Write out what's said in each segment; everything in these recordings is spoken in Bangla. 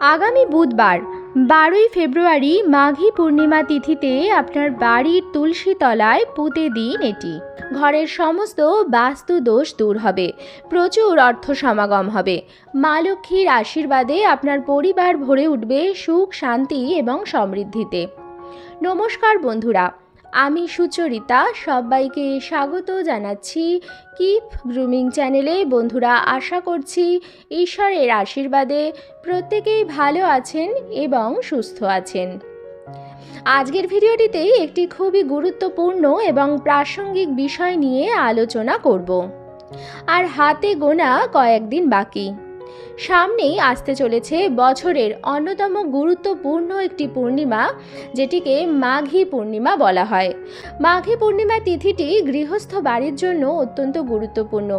আগামী বুধবার, বারোই ফেব্রুয়ারি মাঘী পূর্ণিমা তিথিতে আপনার বাড়ির তুলসী তলায় পুঁতে দিন এটি। ঘরের সমস্ত বাস্তু দোষ দূর হবে, প্রচুর অর্থ সমাগম হবে। মা লক্ষ্মীর আশীর্বাদে আপনার পরিবার ভরে উঠবে সুখ, শান্তি এবং সমৃদ্ধিতে। নমস্কার বন্ধুরা আমি সুচরিতা সবাইকে স্বাগত জানাচ্ছি কিপ গ্রুমিং চ্যানেলে। বন্ধুরা, আশা করছি ঈশ্বরের আশীর্বাদে প্রত্যেকেই ভালো আছেন এবং সুস্থ আছেন। আজকের ভিডিওটিতে একটি খুবই গুরুত্বপূর্ণ এবং প্রাসঙ্গিক বিষয় নিয়ে আলোচনা করব। আর হাতে গোনা কয়েকদিন বাকি। সামনেই আসতে চলেছে বছরের অন্যতম গুরুত্বপূর্ণ একটি পূর্ণিমা, যেটিকে মাঘী পূর্ণিমা বলা হয়। মাঘী পূর্ণিমা তিথিটি গৃহস্থ বাড়ির জন্য অত্যন্ত গুরুত্বপূর্ণ।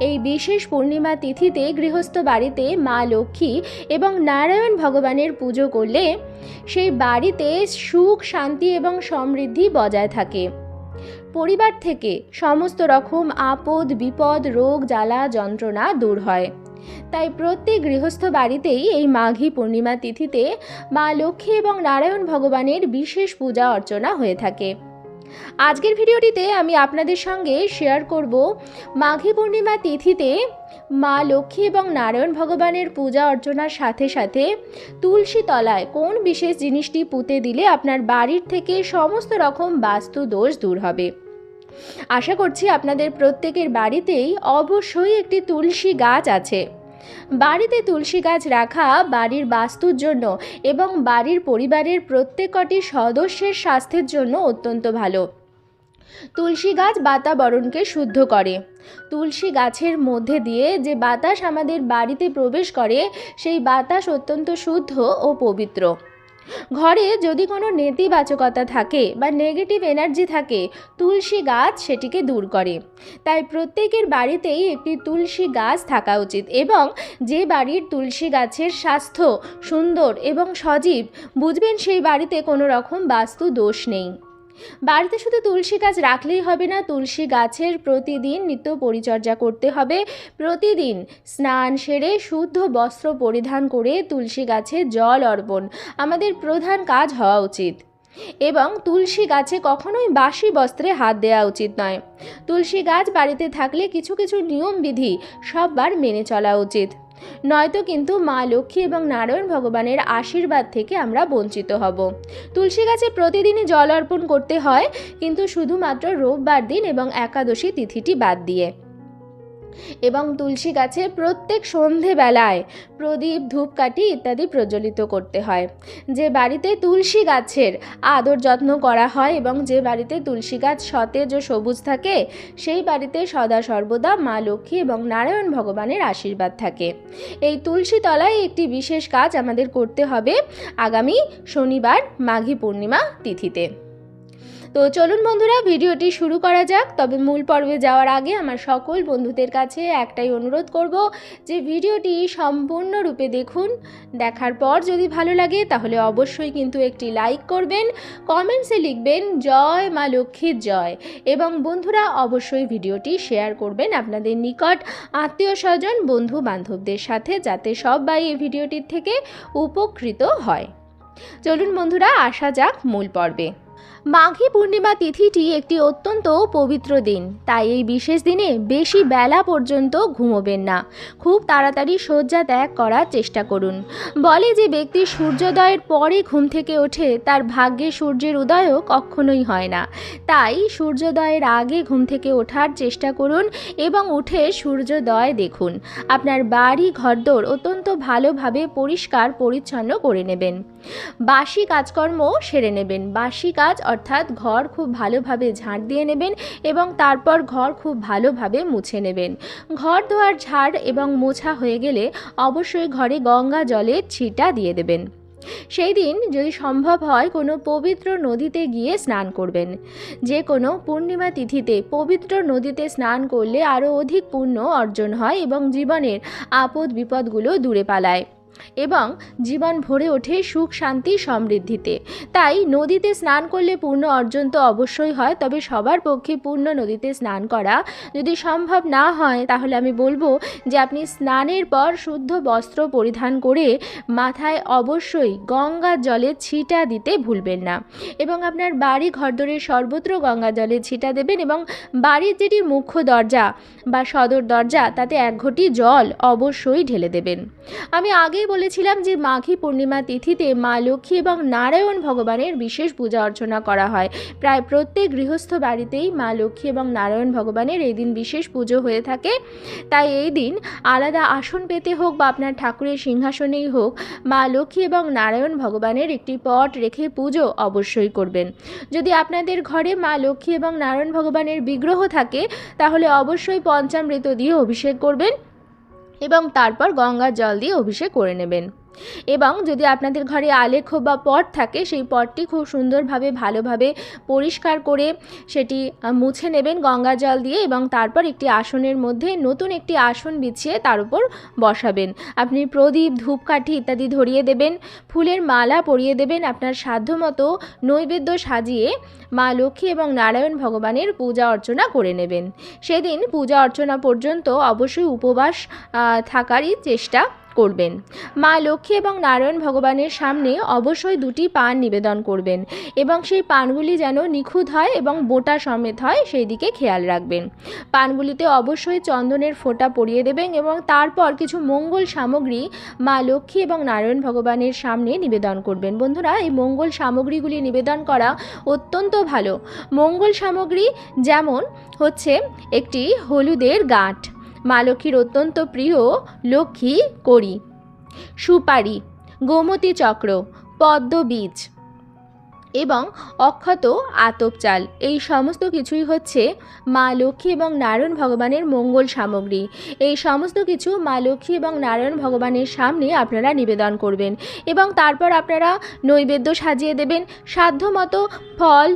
এই বিশেষ পূর্ণিমা তিথিতে গৃহস্থ বাড়িতে মা লক্ষ্মী এবং নারায়ণ ভগবানের পুজো করলে সেই বাড়িতে সুখ, শান্তি এবং সমৃদ্ধি বজায় থাকে। পরিবার থেকে সমস্ত রকম আপদ, বিপদ, রোগ, জ্বালা, যন্ত্রণা দূর হয়। তাই প্রত্যেক গৃহস্থ বাড়িতেই এই মাঘী পূর্ণিমা তিথিতে মা লক্ষ্মী এবং নারায়ণ ভগবানের বিশেষ পূজা অর্চনা হয়ে থাকে। আজকের ভিডিওটিতে আমি আপনাদের সঙ্গে শেয়ার করব মাঘী পূর্ণিমা তিথিতে মা লক্ষ্মী এবং নারায়ণ ভগবানের পূজা অর্চনার সাথে সাথে তুলসী তলায় কোন বিশেষ জিনিসটি পুঁতে দিলে আপনার বাড়ির থেকে সমস্ত রকম বাস্তু দোষ দূর হবে। আশা করছি আপনাদের প্রত্যেকের বাড়িতেই অবশ্যই একটি তুলসী গাছ আছে। বাড়িতে তুলসী গাছ রাখা বাড়ির বাস্তুর জন্য এবং বাড়ির পরিবারের প্রত্যেক কটি সদস্যের স্বাস্থ্যের জন্য অত্যন্ত ভালো। তুলসী গাছ বাতাবরণকে শুদ্ধ করে। তুলসী গাছের মধ্যে দিয়ে যে বাতাস আমাদের বাড়িতে প্রবেশ করে, সেই বাতাস অত্যন্ত শুদ্ধ ও পবিত্র। ঘরে যদি কোনো নেতিবাচকতা থাকে বা নেগেটিভ এনার্জি থাকে, তুলসী গাছ সেটিকে দূর করে। তাই প্রত্যেকের বাড়িতেই একটি তুলসী গাছ থাকা উচিত এবং যে বাড়ির তুলসী গাছের স্বাস্থ্য সুন্দর এবং সজীব, বুঝবেন সেই বাড়িতে কোনো রকম বাস্তু দোষ নেই। বাড়িতে শুধু তুলসী গাছ রাখলেই হবে না, তুলসী গাছের প্রতিদিন নিত্য পরিচর্যা করতে হবে। প্রতিদিন স্নান সেরে শুদ্ধ বস্ত্র পরিধান করে তুলসী গাছে জল অর্পণ আমাদের প্রধান কাজ হওয়া উচিত। এবং তুলসী গাছে কখনোই বাসি বস্ত্রে হাত দেওয়া উচিত নয়। তুলসী গাছ বাড়িতে থাকলে কিছু কিছু নিয়মবিধি সববার মেনে চলা উচিত। নয়তো কিন্তু মা লক্ষ্মী এবং নারায়ণ ভগবানের আশীর্বাদ থেকে আমরা বঞ্চিত হব। তুলসী গাছে প্রতিদিনই জল অর্পণ করতে হয়, কিন্তু শুধুমাত্র রোববার দিন এবং একাদশী তিথিটি বাদ দিয়ে। এবং তুলসী গাছে প্রত্যেক সন্ধেবেলায় প্রদীপ, ধূপকাঠি ইত্যাদি প্রজ্বলিত করতে হয়। যে বাড়িতে তুলসী গাছের আদর যত্ন করা হয় এবং যে বাড়িতে তুলসী গাছ সতেজ ও সবুজ থাকে, সেই বাড়িতে সদা সর্বদা মা লক্ষ্মী এবং নারায়ণ ভগবানের আশীর্বাদ থাকে। এই তুলসী তলায় একটি বিশেষ কাজ আমাদের করতে হবে আগামী শনিবার মাঘী পূর্ণিমা তিথিতে। তো চলুন বন্ধুরা, ভিডিওটি শুরু করা যাক। তবে মূল পর্বে যাওয়ার আগে আমার সকল বন্ধুদের কাছে একটাই অনুরোধ করব যে ভিডিওটি সম্পূর্ণরূপে দেখুন। দেখার পর যদি ভালো লাগে, তাহলে অবশ্যই কিন্তু একটি লাইক করবেন, কমেন্টসে লিখবেন, জয় মা লক্ষ্মীর জয় এবং বন্ধুরা, অবশ্যই ভিডিওটি শেয়ার করবেন আপনাদের নিকট আত্মীয় স্বজন বন্ধু বান্ধবদের সাথে, যাতে সবাই এই ভিডিওটির থেকে উপকৃত হয়। চলুন বন্ধুরা, আসা যাক মূল পর্বে। মাঘী পূর্ণিমা তিথিটি একটি অত্যন্ত পবিত্র দিন। তাই এই বিশেষ দিনে বেশি বেলা পর্যন্ত ঘুমোবেন না। খুব তাড়াতাড়ি শয্যা ত্যাগ করার চেষ্টা করুন। বলে যে ব্যক্তি সূর্যোদয়ের পরে ঘুম থেকে ওঠে, তার ভাগ্যে সূর্যের উদয়ও কখনোই হয় না। তাই সূর্যোদয়ের আগে ঘুম থেকে ওঠার চেষ্টা করুন এবং উঠে সূর্যোদয় দেখুন। আপনার বাড়ি ঘরদোর অত্যন্ত ভালোভাবে পরিষ্কার পরিচ্ছন্ন করে নেবেন। বাসি কাজকর্ম সেরে নেবেন। বাসি কাজ অর্থাৎ ঘর খুব ভালোভাবে ঝাঁট দিয়ে নেবেন এবং তারপর ঘর খুব ভালোভাবে মুছে নেবেন। ঘর ধোয়ার ঝাড় এবং মোছা হয়ে গেলে অবশ্যই ঘরে গঙ্গা জলের ছিটা দিয়ে দেবেন। সেই দিন যদি সম্ভব হয় কোনো পবিত্র নদীতে গিয়ে স্নান করবেন। যে কোনো পূর্ণিমা তিথিতে পবিত্র নদীতে স্নান করলে আরও অধিক পুণ্য অর্জন হয় এবং জীবনের আপদ বিপদগুলো দূরে পালায়। এবং জীবন ভরে ওঠে সুখ, শান্তি, সমৃদ্ধিতে। তাই নদীতে স্নান করলে পূর্ণ অর্জন তো অবশ্যই হয়, তবে সবার পক্ষে পূর্ণ নদীতে স্নান করা যদি সম্ভব না হয়, তাহলে আমি বলব যে আপনি স্নানের পর শুদ্ধ বস্ত্র পরিধান করে মাথায় অবশ্যই গঙ্গার জলে ছিটা দিতে ভুলবেন না। এবং আপনার বাড়ি ঘরদোরের সর্বত্র গঙ্গা জলে ছিটা দেবেন এবং বাড়ির যেটি মুখ্য দরজা বা সদর দরজা, তাতে এক ঘটি জল অবশ্যই ঢেলে দেবেন। আমি আগেই বলেছিলাম যে মাঘী পূর্ণিমা তিথিতে মা লক্ষ্মী এবং নারায়ণ ভগবানের বিশেষ পূজা অর্চনা করা হয়। প্রায় প্রত্যেক গৃহস্থ বাড়িতেই মা লক্ষ্মী এবং নারায়ণ ভগবানের এই দিন বিশেষ পুজো হয়ে থাকে। তাই এই দিন আলাদা আসন পেতে হোক বা আপনার ঠাকুরের সিংহাসনেই হোক, মা লক্ষ্মী এবং নারায়ণ ভগবানের একটি পট রেখে পুজো অবশ্যই করবেন। যদি আপনাদের ঘরে মা লক্ষ্মী এবং নারায়ণ ভগবানের বিগ্রহ থাকে, তাহলে অবশ্যই পঞ্চামৃত দিয়ে অভিষেক করবেন। এবং তারপর গঙ্গার জল দিয়ে অভিষেক করে নেবেন। এবং যদি আপনাদের ঘরে আলেখ্য বা পট থাকে, সেই পটটি খুব সুন্দরভাবে, ভালোভাবে পরিষ্কার করে সেটি মুছে নেবেন গঙ্গা জল দিয়ে এবং তারপর একটি আসনের মধ্যে নতুন একটি আসন বিছিয়ে তার উপর বসাবেন। আপনি প্রদীপ, ধূপকাঠি ইত্যাদি ধরিয়ে দেবেন, ফুলের মালা পরিয়ে দেবেন, আপনার সাধ্যমতো নৈবেদ্য সাজিয়ে মা লক্ষ্মী এবং নারায়ণ ভগবানের পূজা অর্চনা করে নেবেন। সেদিন পূজা অর্চনা পর্যন্ত অবশ্যই উপবাস থাকারই চেষ্টা করবেন। মা লক্ষ্মী এবং নারায়ণ ভগবানের সামনে অবশ্যই দুটি পান নিবেদন করবেন এবং সেই পানগুলি যেন নিখুঁত হয় এবং বোটা সমেত হয় সেই দিকে খেয়াল রাখবেন। পানগুলিতে অবশ্যই চন্দনের ফোঁটা পরিয়ে দেবেন এবং তারপর কিছু মঙ্গল সামগ্রী মা লক্ষ্মী এবং নারায়ণ ভগবানের সামনে নিবেদন করবেন। বন্ধুরা, এই মঙ্গল সামগ্রীগুলি নিবেদন করা অত্যন্ত ভালো। মঙ্গল সামগ্রী যেমন হচ্ছে একটি হলুদের গাঁট। মা লক্ষ্মীর অত্যন্ত প্রিয় লক্ষ্মী করি। সুপারি গোমতী চক্র পদ্ম বীজ এবং অক্ষত আতপ চাল। এই সমস্ত কিছুই হচ্ছে মা লক্ষ্মী এবং নারায়ণ ভগবানের মঙ্গল সামগ্রী। এই সমস্ত কিছু মা লক্ষ্মী এবং নারায়ণ ভগবানের সামনে আপনারা নিবেদন করবেন এবং তারপর আপনারা নৈবেদ্য সাজিয়ে দেবেন। সাধ্যমতো ফল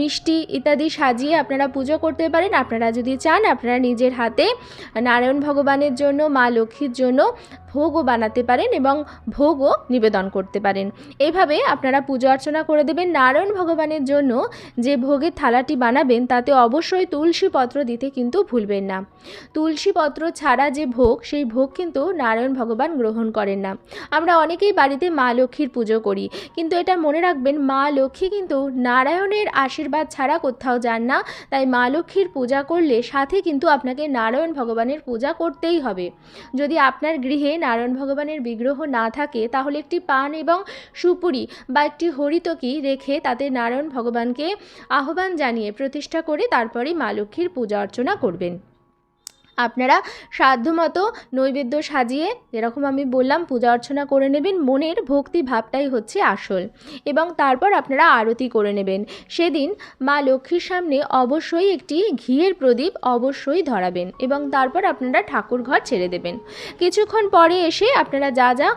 মিষ্টি ইত্যাদি সাজিয়ে আপনারা পুজো করতে পারেন। আপনারা যদি চান, আপনারা নিজের হাতে নারায়ণ ভগবানের জন্য, মা লক্ষ্মীর জন্য ভোগও বানাতে পারেন এবং ভোগও নিবেদন করতে পারেন। এইভাবে আপনারা পুজো অর্চনা করে দেবেন। নারায়ণ ভগবানের জন্য যে ভোগের থালাটি বানাবেন, তাতে অবশ্যই তুলসী পত্র দিতে কিন্তু ভুলবেন না। তুলসী পত্র ছাড়া যে ভোগ, সেই ভোগ কিন্তু নারায়ণ ভগবান গ্রহণ করেন না। আমরা অনেকেই বাড়িতে মা লক্ষ্মীর পুজো করি, কিন্তু এটা মনে রাখবেন, মা লক্ষ্মী কিন্তু নারায়ণের আশীর্বাদ ছাড়া কোথাও যান না, তাই মা লক্ষ্মীর পূজা করলে সাথে কিন্তু আপনাকে নারায়ণ ভগবানের পূজা করতেই হবে। যদি আপনার গৃহে নারায়ণ ভগবানের বিগ্রহ না থাকে, তাহলে একটি পান এবং সুপুরি বা একটি হরিতকি রেখে তাতে নারায়ণ ভগবানকে আহ্বান জানিয়ে প্রতিষ্ঠা করে তারপরেই মা লক্ষ্মীর পূজা অর্চনা করবেন। আপনারা সাধ্যমতো নৈবেদ্য সাজিয়ে, যেরকম আমি বললাম, পূজা অর্চনা করে নেবেন, মনের ভক্তি ভাবটাই হচ্ছে আসল। এবং তারপর আপনারা আরতি করে নেবেন। সেদিন মা লক্ষ্মীর সামনে অবশ্যই একটি ঘিয়ের প্রদীপ অবশ্যই ধরাবেন এবং তারপর আপনারা ঠাকুর ঘর ছেড়ে দেবেন। কিছুক্ষণ পরে এসে আপনারা যা যা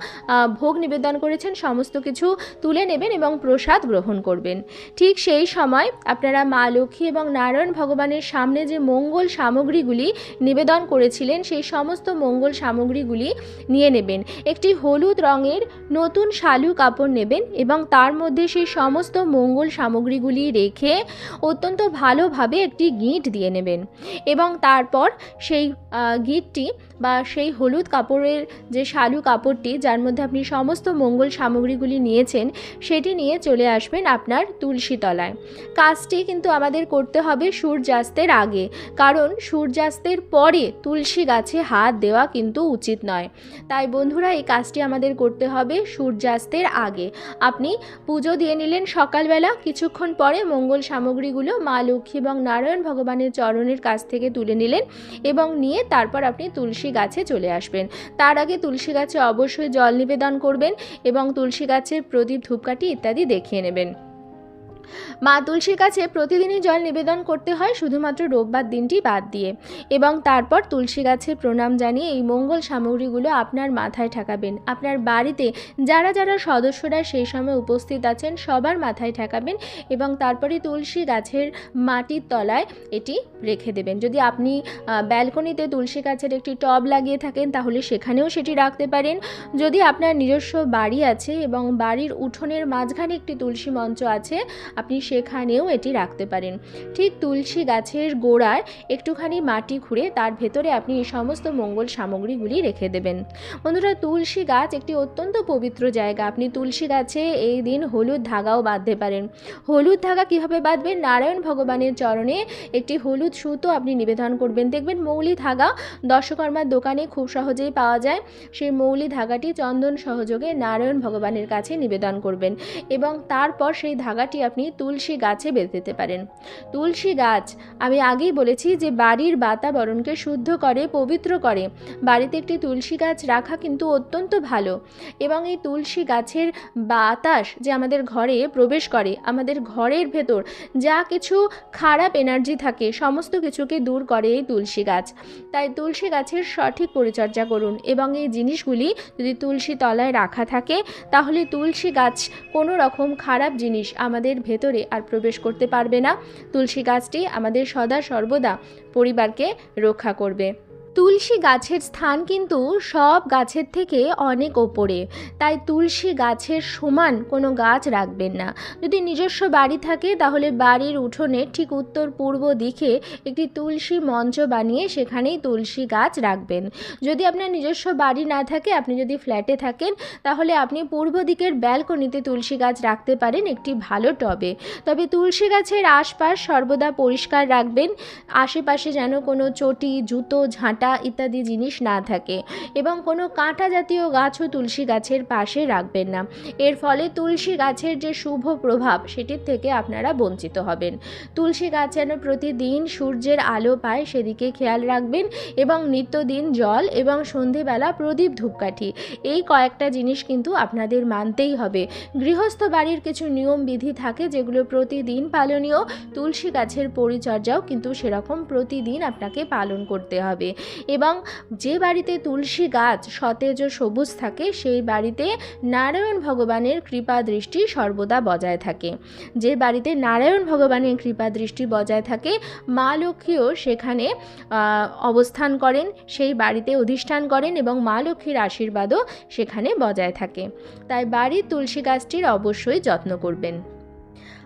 ভোগ নিবেদন করেছেন, সমস্ত কিছু তুলে নেবেন এবং প্রসাদ গ্রহণ করবেন। ঠিক সেই সময় আপনারা মা লক্ষ্মী এবং নারায়ণ ভগবানের সামনে যে মঙ্গল সামগ্রীগুলি নিবেদন করেছিলেন, সেই সমস্ত মঙ্গল সামগ্রীগুলি নিয়ে নেবেন। একটি হলুদ রঙের নতুন শালু কাপড় নেবেন এবং তার মধ্যে সেই সমস্ত মঙ্গল সামগ্রীগুলি রেখে অত্যন্ত ভালোভাবে একটি গিঁট দিয়ে নেবেন। এবং তারপর সেই গিঁটটি বা সেই হলুদ কাপড়ের যে শালু কাপড়টি, যার মধ্যে আপনি সমস্ত মঙ্গল সামগ্রীগুলি নিয়েছেন, সেটি নিয়ে চলে আসবেন আপনার তুলসী তলায়। কাজটি কিন্তু আমাদের করতে হবে সূর্যাস্তের আগে, কারণ সূর্যাস্তের পরে তুলসী গাছে হাত দেওয়া কিন্তু উচিত নয়। তাই বন্ধুরা, এই কাজটি আমাদের করতে হবে সূর্যাস্তের আগে। আপনি পুজো দিয়ে নিলেন সকালবেলা, কিছুক্ষণ পরে মঙ্গল সামগ্রীগুলো মা লক্ষ্মী এবং নারায়ণ ভগবানের চরণের কাছ থেকে তুলে নিলেন এবং নিয়ে তারপর আপনি তুলসী গাছে চলে আসবেন। তার আগে তুলসী গাছে অবশ্যই জল নিবেদন করবেন এবং তুলসী গাছের প্রদীপ, ধূপকাঠি ইত্যাদি দেখিয়ে নেবেন। মা তুলসীর কাছে প্রতিদিনই জল নিবেদন করতে হয়, শুধুমাত্র রোববার দিনটি বাদ দিয়ে। এবং তারপর তুলসী গাছে প্রণাম জানিয়ে এই মঙ্গল সামগ্রীগুলো আপনার মাথায় ঠেকাবেন। আপনার বাড়িতে যারা যারা সদস্যরা সেই সময় উপস্থিত আছেন, সবার মাথায় ঠেকাবেন এবং তারপরে তুলসী গাছের মাটির তলায় এটি রেখে দেবেন। যদি আপনি ব্যালকনিতে তুলসী গাছের একটি টব লাগিয়ে থাকেন, তাহলে সেখানেও সেটি রাখতে পারেন। যদি আপনার নিজস্ব বাড়ি আছে এবং বাড়ির উঠোনের মাঝখানে একটি তুলসী মঞ্চ আছে আপনি সেখানেও এটি রাখতে পারেন। ঠিক তুলসী গাছের গোড়ার একটুখানি মাটি খুঁড়ে তার ভেতরে আপনি এই সমস্ত মঙ্গল সামগ্রীগুলি রেখে দেবেন। বন্ধুরা, তুলসী গাছ একটি অত্যন্ত পবিত্র জায়গা। আপনি তুলসী গাছে এই দিন হলুদ ধাগাও বাঁধতে পারেন। হলুদ ধাগা কীভাবে বাঁধবেন? নারায়ণ ভগবানের চরণে একটি হলুদ সুতো আপনি নিবেদন করবেন। দেখবেন মৌলি ধাগা দশকর্মার দোকানে খুব সহজেই পাওয়া যায়। সেই মৌলি ধাগাটি চন্দন সহযোগে নারায়ণ ভগবানের কাছে নিবেদন করবেন এবং তারপর সেই ধাগাটি আপনি তুলসী গাছে বেঁধে পারেন। তুলসী গাছ, আমি আগেই বলেছি যে বাড়ির বাতাবরণকে শুদ্ধ করে, পবিত্র করে। বাড়িতে একটি তুলসী গাছ রাখা কিন্তু অত্যন্ত ভালো। এবং এই তুলসী গাছের বাতাস যে আমাদের ঘরে প্রবেশ করে, আমাদের ঘরের ভেতর যা কিছু খারাপ এনার্জি থাকে, সমস্ত কিছুকে দূর করে এই তুলসী গাছ। তাই তুলসী গাছের সঠিক পরিচর্যা করুন এবং এই জিনিসগুলি যদি তুলসী তলায় রাখা থাকে, তাহলে তুলসী গাছ কোনো রকম খারাপ জিনিস আমাদের ভেতরে আর প্রবেশ করতে পারবে না। তুলসী গাছটি আমাদের সদা সর্বদা পরিবারকে রক্ষা করবে। তুলসী গাছের স্থান কিন্তু সব গাছের থেকে অনেক ওপরে। তাই তুলসী গাছের সমান কোনো গাছ রাখবেন না। যদি নিজস্ব বাড়ি থাকে, তাহলে বাড়ির উঠোনে ঠিক উত্তর পূর্ব দিকে একটি তুলসী মঞ্চ বানিয়ে সেখানেই তুলসী গাছ রাখবেন। যদি আপনার নিজস্ব বাড়ি না থাকে, আপনি যদি ফ্ল্যাটে থাকেন, তাহলে আপনি পূর্ব দিকের ব্যালকনিতে তুলসী গাছ রাখতে পারেন একটি ভালো টবে। তবে তুলসী গাছের আশপাশ সর্বদা পরিষ্কার রাখবেন। আশেপাশে যেন কোনো চটি, জুতো, ঝাঁটা ইত্যাদি জিনিস না থাকে এবং কোনো কাঁটা জাতীয় গাছও তুলসী গাছের পাশে রাখবেন না। এর ফলে তুলসী গাছের যে শুভ প্রভাব, সেটির থেকে আপনারা বঞ্চিত হবেন। তুলসী গাছ যেন প্রতিদিন সূর্যের আলো পায়, সেদিকে খেয়াল রাখবেন এবং নিত্যদিন জল এবং সন্ধেবেলা প্রদীপ ধূপকাঠি, এই কয়েকটা জিনিস কিন্তু আপনাদের মানতেই হবে। গৃহস্থ বাড়ির কিছু নিয়ম বিধি থাকে, যেগুলো প্রতিদিন পালনীয় তুলসী গাছের পরিচর্যাও কিন্তু সেরকম প্রতিদিন আপনাকে পালন করতে হবে। এবং যে বাড়িতে তুলসী গাছ সতেজ ও সবুজ থাকে, সেই বাড়িতে নারায়ণ ভগবানের কৃপা দৃষ্টি সর্বদা বজায় থাকে। যে বাড়িতে নারায়ণ ভগবানের কৃপা দৃষ্টি বজায় থাকে, মা লক্ষ্মীও সেখানে অবস্থান করেন, সেই বাড়িতে অধিষ্ঠান করেন এবং মা লক্ষ্মীর আশীর্বাদও সেখানে বজায় থাকে। তাই বাড়ির তুলসী গাছটির অবশ্যই যত্ন করবেন।